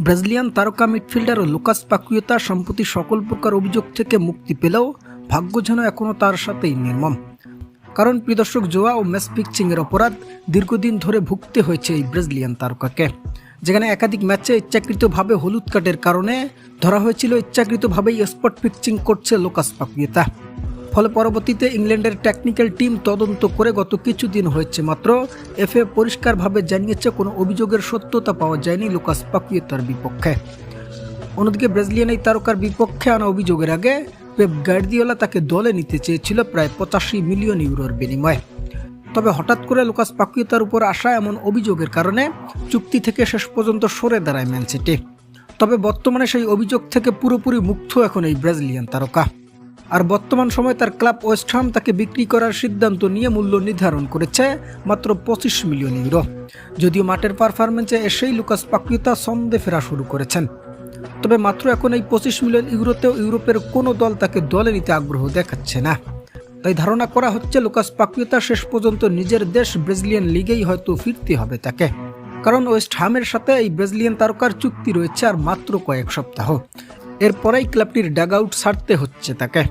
Brazilian তারকা midfielder Lucas Paqueta সম্প্রতি সকল প্রকার অভিযোগ থেকে মুক্তি পেলেও ভাগ্য যেন এখনও তার সাথেই নির্মম। কারণ প্রিদর্শক জোয়া ও ম্যাচ ফিক্সিংয়ের অপরাধ দীর্ঘদিন ধরে ভুগতে হয়েছে এই ব্রাজিলিয়ান তারকাকে। যেখানে একাধিক ম্যাচে ইচ্ছাকৃতভাবে হলুদ কার্ডের কারণে ধরা হয়েছিল, ইচ্ছাকৃতভাবেই স্পট ফিক্সিং করছে লোকাস পাকুয়েতা। ফলে পরবর্তীতে ইংল্যান্ডের টেকনিক্যাল টিম তদন্ত করে গত কিছুদিন হয়েছে। মাত্র এফএ পরিষ্কারভাবে জানিয়েছে, কোনো অভিযোগের সত্যতা পাওয়া যায়নি লুকাস পাকুয়েতার বিপক্ষে। অন্যদিকে ব্রাজিলিয়ান এই তারকার বিপক্ষে আনা অভিযোগের আগে পেপ গার্দিওলা তাকে দলে নিতে চেয়েছিল প্রায় পঁচাশি মিলিয়ন ইউরোর বিনিময়ে। তবে হঠাৎ করে লুকাস পাকুয়েতার উপর আসা এমন অভিযোগের কারণে চুক্তি থেকে শেষ পর্যন্ত সরে দাঁড়ায় ম্যান সিটি। তবে বর্তমানে সেই অভিযোগ থেকে পুরোপুরি মুক্ত এখন এই ব্রাজিলিয়ান তারকা। আর বর্তমান সময়ে তার ক্লাব ওয়েস্টহাম তাকে বিক্রি করার সিদ্ধান্ত নিয়ে মূল্য নির্ধারণ করেছে মাত্র পঁচিশ মিলিয়ন ইউরো। যদিও মাঠের পারফরমেন্সে এসেই লুকাস পাকুয়েতা সন্দে ফেরা শুরু করেছেন। তবে মাত্র এখন এই পঁচিশ মিলিয়ন ইউরোতেও ইউরোপের কোনো দল তাকে দলে নিতে আগ্রহ দেখাচ্ছে না। তাই ধারণা করা হচ্ছে লুকাস পাকুয়েতা শেষ পর্যন্ত নিজের দেশ ব্রাজিলিয়ান লিগেই হয়তো ফিরতে হবে তাকে। কারণ ওয়েস্ট হামের সাথে এই ব্রাজিলিয়ান তারকার চুক্তি রয়েছে আর মাত্র কয়েক সপ্তাহ। এরপরেই ক্লাবটির ডাগ আউট সারতে হচ্ছে তাকে।